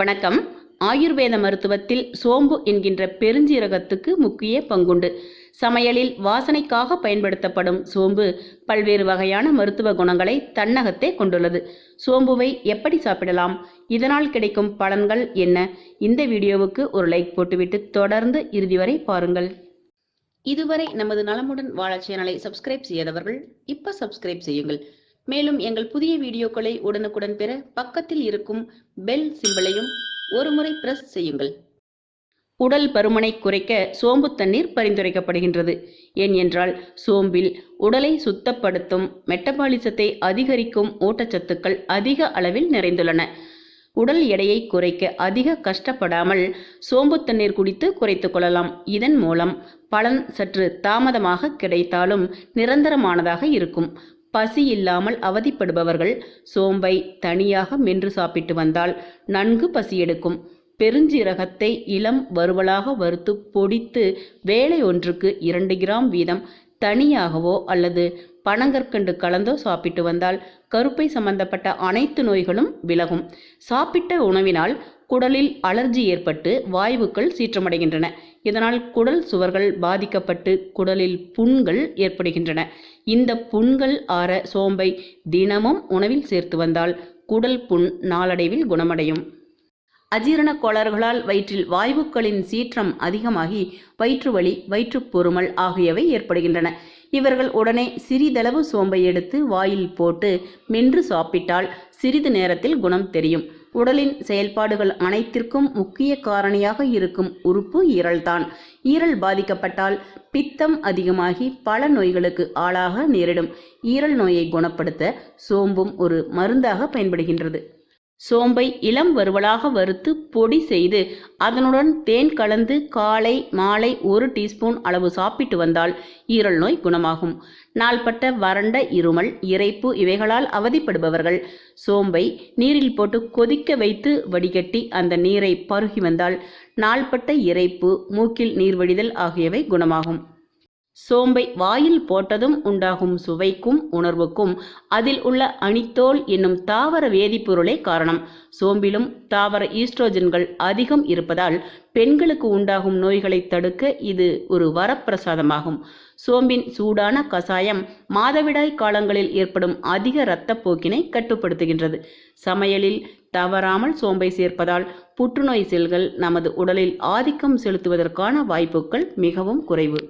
வணக்கம். ஆயுர்வேத மருத்துவத்தில் சோம்பு என்கின்ற பெருஞ்சீரகத்துக்கு முக்கிய பங்குண்டு. சமையலில் வாசனைக்காக பயன்படுத்தப்படும் சோம்பு பல்வேறு வகையான மருத்துவ குணங்களை தன்னகத்தே கொண்டுள்ளது. சோம்புவை எப்படி சாப்பிடலாம்? இதனால் கிடைக்கும் பலன்கள் என்ன? இந்த வீடியோவுக்கு ஒரு லைக் போட்டுவிட்டு தொடர்ந்து இறுதி வரை பாருங்கள். இதுவரை நமது நலமுடன் வாழ சேனலை சப்ஸ்கிரைப் செய்யாதவர்கள் இப்போ சப்ஸ்கிரைப் செய்யுங்கள். மேலும் எங்கள் புதிய வீடியோக்களை உடனுக்குடன் பெற பக்கத்தில் இருக்கும் பெல் சிம்பலையும் ஒருமுறை பிரஸ் செய்யுங்கள். உடல் பருமனை குறைக்க சோம்பு தண்ணீர் பரிந்துரைக்கப்படுகின்றது. ஏன் என்றால் சோம்பில் உடலை சுத்தப்படுத்தும் மெட்டபாலிசத்தை அதிகரிக்கும் ஊட்டச்சத்துக்கள் அதிக அளவில் நிறைந்துள்ளன. உடல் எடையை குறைக்க அதிக கஷ்டப்படாமல் சோம்பு தண்ணீர் குடித்து குறைத்து கொள்ளலாம். இதன் மூலம் பலன் சற்று தாமதமாக கிடைத்தாலும் நிரந்தரமானதாக இருக்கும். பசி இல்லாமல் அவதிப்படுபவர்கள் சோம்பை தனியாக மென்று சாப்பிட்டு வந்தால் நன்கு பசி எடுக்கும். பெருஞ்சீரகத்தை இளம் வறுவலாக வறுத்து பொடித்து வேலை ஒன்றுக்கு இரண்டு கிராம் வீதம் தனியாகவோ அல்லது பனங்கற்கண்டு கலந்தோ சாப்பிட்டு வந்தால் கருப்பை சம்பந்தப்பட்ட அனைத்து நோய்களும் விலகும். சாப்பிட்ட உணவினால் குடலில் அலர்ஜி ஏற்பட்டு வாயுக்கள் சீற்றமடைகின்றன. இதனால் குடல் சுவர்கள் பாதிக்கப்பட்டு குடலில் புண்கள் ஏற்படுகின்றன. இந்த புண்கள் ஆற சோம்பை தினமும் உணவில் சேர்த்து வந்தால் குடல் புண் நாளடைவில் குணமடையும். அஜீரண கோளாறுகளால் வயிற்றில் வாயுக்களின் சீற்றம் அதிகமாகி வயிற்று வலி வயிற்றுப் பொறுமல் ஆகியவை ஏற்படுகின்றன. இவர்கள் உடனே சிறிதளவு சோம்பை எடுத்து வாயில் போட்டு மென்று சாப்பிட்டால் சிறிது நேரத்தில் குணம் தெரியும். உடலின் செயல்பாடுகள் அனைத்திற்கும் முக்கிய காரணியாக இருக்கும் உறுப்பு ஈரல்தான். ஈரல் பாதிக்கப்பட்டால் பித்தம் அதிகமாகி பல நோய்களுக்கு ஆளாக நேரிடும். ஈரல் நோயை குணப்படுத்த சோம்பும் ஒரு மருந்தாக பயன்படுகின்றது. சோம்பை இளம் வறுவலாக வறுத்து பொடி செய்து அதனுடன் தேன் கலந்து காலை மாலை ஒரு டீஸ்பூன் அளவு சாப்பிட்டு வந்தால் ஈரல் நோய் குணமாகும். நாள்பட்ட வறண்ட இருமல் இறைப்பு இவைகளால் அவதிப்படுபவர்கள். சோம்பை நீரில் போட்டு கொதிக்க வைத்து வடிகட்டி அந்த நீரை பருகி வந்தால் நாள்பட்ட இறைப்பு மூக்கில் நீர் வடிதல் ஆகியவை குணமாகும். சோம்பை வாயில் போட்டதும் உண்டாகும் சுவைக்கும் உணர்வுக்கும் அதில் உள்ள அணித்தோல் என்னும் தாவர வேதிப்பொருளே காரணம். சோம்பிலும் தாவர ஈஸ்ட்ரோஜன்கள் அதிகம் இருப்பதால் பெண்களுக்கு உண்டாகும் நோய்களை தடுக்க இது ஒரு வரப்பிரசாதமாகும். சோம்பின் சூடான கசாயம் மாதவிடாய் காலங்களில் ஏற்படும் அதிக இரத்தப்போக்கினை கட்டுப்படுத்துகின்றது. சமையலில் தவறாமல் சோம்பை சேர்ப்பதால் புற்றுநோய் செல்கள் நமது உடலில் ஆதிக்கம் செலுத்துவதற்கான வாய்ப்புகள் மிகவும் குறைவு.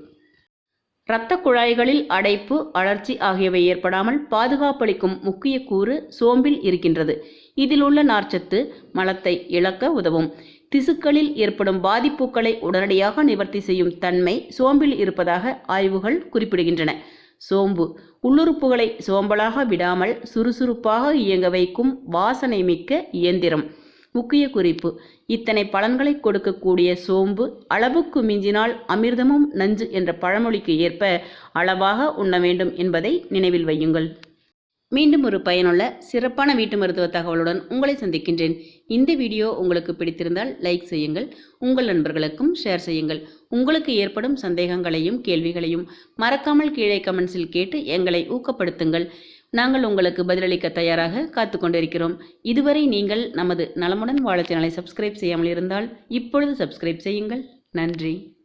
இரத்த குழாய்களில் அடைப்பு அழற்சி ஆகியவை ஏற்படாமல் பாதுகாப்பளிக்கும் முக்கிய கூறு சோம்பில் இருக்கின்றது. இதில் உள்ள நார்ச்சத்து மலத்தை இழக்க உதவும். திசுக்களில் ஏற்படும் பாதிப்புகளை உடனடியாக நிவர்த்தி செய்யும் தன்மை சோம்பில் இருப்பதாக ஆய்வுகள் குறிப்பிடுகின்றன. சோம்பு உள்ளுறுப்புகளை சோம்பலாக விடாமல் சுறுசுறுப்பாக இயங்க வைக்கும் வாசனை மிக்க இயந்திரம். முக்கிய குறிப்பு. இத்தனை பலன்களை கொடுக்கக்கூடிய சோம்பு அளவுக்கு மிஞ்சினால் அமிர்தமும் நஞ்சு என்ற பழமொழிக்கு ஏற்ப அளவாக உண்ண வேண்டும் என்பதை நினைவில் வையுங்கள். மீண்டும் ஒரு பயனுள்ள சிறப்பான வீட்டு மருத்துவ தகவலுடன் உங்களை சந்திக்கின்றேன். இந்த வீடியோ உங்களுக்கு பிடித்திருந்தால் லைக் செய்யுங்கள் உங்கள் நண்பர்களுக்கும் ஷேர் செய்யுங்கள். உங்களுக்கு ஏற்படும் சந்தேகங்களையும் கேள்விகளையும் மறக்காமல் கீழே கமெண்ட்ஸில் கேட்டு எங்களை ஊக்கப்படுத்துங்கள். நாங்கள் உங்களுக்கு பதிலளிக்க தயாராக காத்து கொண்டிருக்கிறோம். இதுவரை நீங்கள் நமது நலமுடன் வாழ சேனலை சப்ஸ்கிரைப் செய்யாமல் இருந்தால் இப்பொழுது சப்ஸ்கிரைப் செய்யுங்கள். நன்றி.